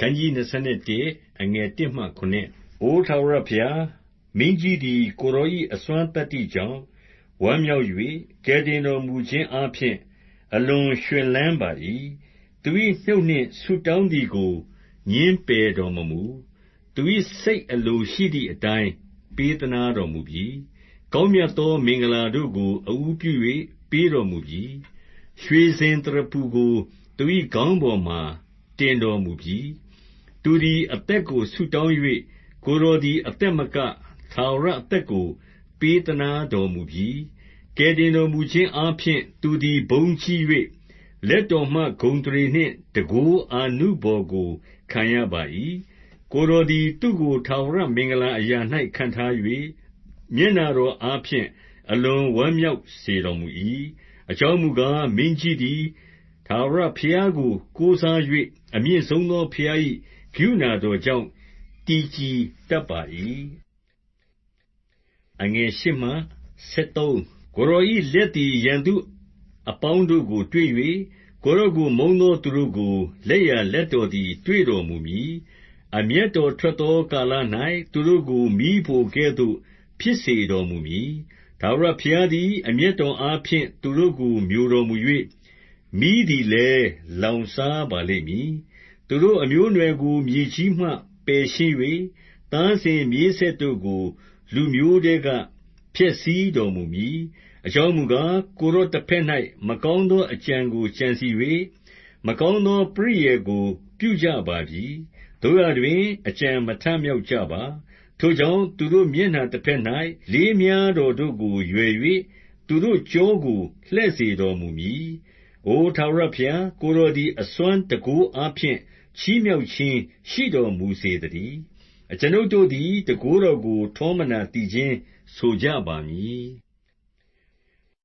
ခန်းကြီး 21 အငယ် 1 မှ9အိုထာဝရဘုရား မင်းကြီးသည် ကိုယ်တော်၏အစွမ်းတတ္တိကြောင့် ဝမ်းမြောက်၍ကယ်တင်တော်မူခြင်းအပြင်အလွန်ရွှင်လန်းပါ၏သူ၏နှုတ်နှင့် ဆုတောင်းသည်ကိုညင်းပယ်တော်မမူ သူ၏စိတ်အလိုရှိသည့်အတိုင်း ပေးသနာတော်မူပြီ ကောင်းမြတ်သော မင်္ဂလာတို့ကို အဦးပြု၍ပေးတော်မူပြီ ရွှေစင်တရပူကို သူ၏ခေါင်းပေါ်မှာ တင်တော်မူပြီ။ သူသည် အသက်ကို ဆုတောင်း၍ကိုယ်တော်သည် အသက်မက ထာဝရအသက်ကို ပေးသနားတော်မူပြီ။ကယ်တင်တော်မူခြင်းအားဖြင့် သူသည် ဘုန်းကြီး၍လက်တော်မှ ဂုဏ်အသရေနှင့် တန်ခိုးအာနုဘော်ကို ခံရပါ၏။ကိုယ်တော်သည် သူ့ကို ထာဝရမင်္ဂလာအရာ၌ခန့်ထား၍မျက်နှာတော်အားဖြင့် အလွန်ဝမ်းမြောက်စေတော်မူ၏။အကြောင်းမူကား၊မင်းကြီးသည် ထာဝရဘုရားကို ကိုးစား၍အမြင့်ဆုံးသောဘုရား၏ကရုဏာတော်ကြောင့် တည်ကြည်တတ်ပါ၏။8 ကိုယ်တော်၏လက်သည် ရန်သူအပေါင်းတို့ကို တွေ့၍ကိုယ်တော်ကို မုန်းသောသူတို့ကို လက်ျာလက်တော်သည် တွေ့တော်မူမည်။အမျက်တော်ထွက်သော ကာလ၌သူတို့ကို မီးဖိုကဲ့သို့ ဖြစ်စေတော်မူမည်။ထာဝရဘုရားသည် အမျက်တော်အားဖြင့် သူတို့ကို မျိုတော်မူ၍ မီးသည်လည်း လောင်စားပါလိမ့်မည်။သူတို့အမျိုးအနွယ်ကို မြေကြီးမှ ပယ်ရှင်း၍သားစဉ်မြေးဆက်တို့ကို လူမျိုးထဲက ဖျက်ဆီးတော်မူမည်။အကြောင်းမူကား၊ကိုယ်တော်တဘက်၌မကောင်းသောအကြံကို ကြံစည်၍မကောင်းသောပရိယာယ်ကို ပြုကြပါပြီ။သို့ရာတွင် အကြံမထမြောက်ကြပါ။ထိုကြောင့် သူတို့မျက်နှာတဘက်၌လေးမြှားတော်တို့ကို ရွယ်၍သူတို့ကျောကို လှည့်စေတော်မူမည်။ အိုထာဝရဘုရား၊ကိုယ်တော်သည် အစွမ်းတန်ခိုးအားဖြင့် ချီးမြှောက်ခြင်းရှိတော်မူစေသတည်း။အကျွန်ုပ်တို့သည် တန်ခိုးတော်ကို ထောမနာသီချင်းဆိုကြပါမည်။